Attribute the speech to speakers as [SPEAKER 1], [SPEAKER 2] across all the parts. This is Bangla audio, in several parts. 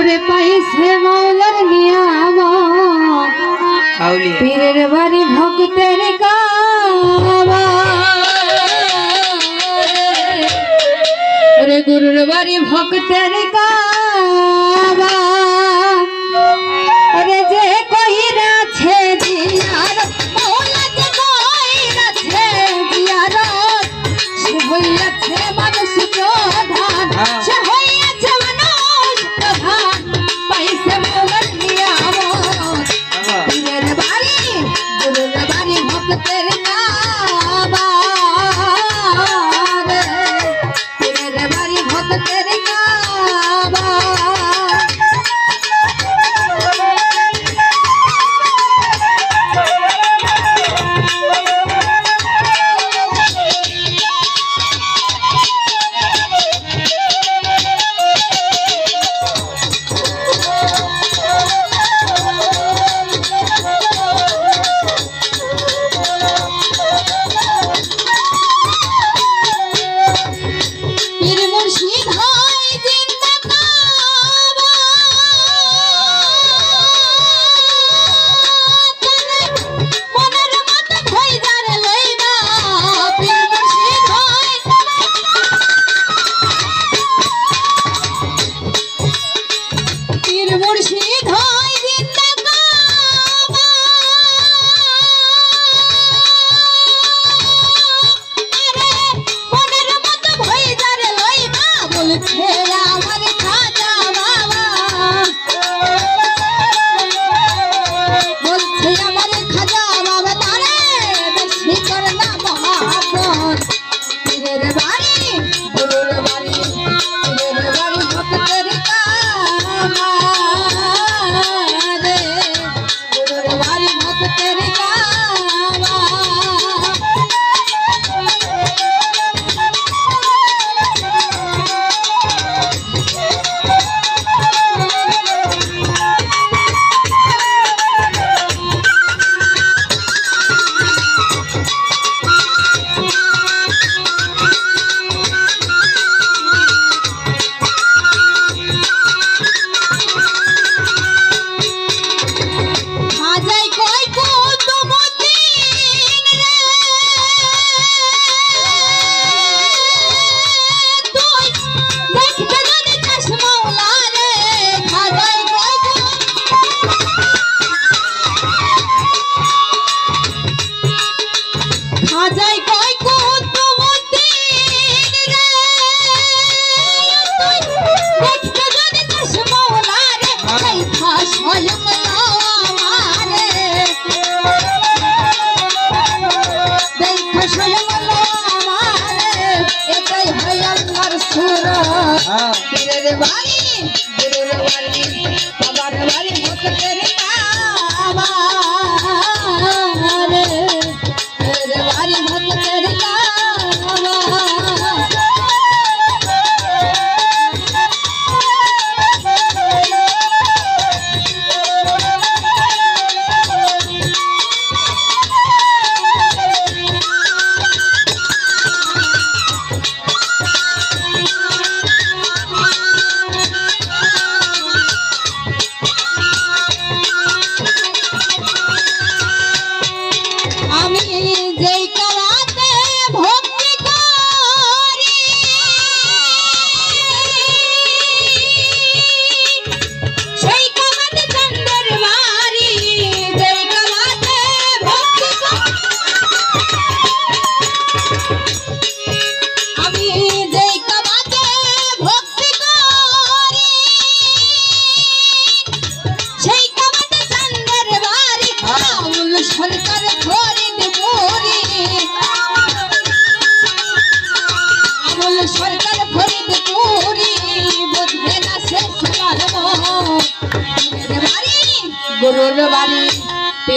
[SPEAKER 1] ওরে পাইছে মৌলার নিয়াম পীরের বাড়ি ভক্তের কাবা ওরে গুরুর বাড়ি ভক্তের কাবা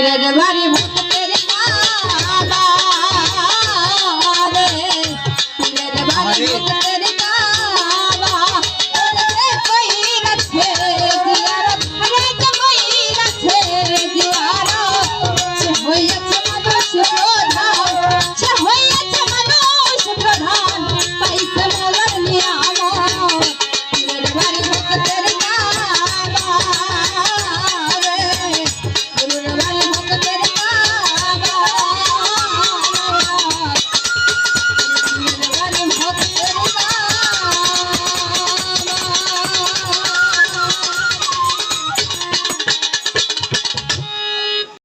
[SPEAKER 1] বাড়ি পীরের বাড়ি ভূতকে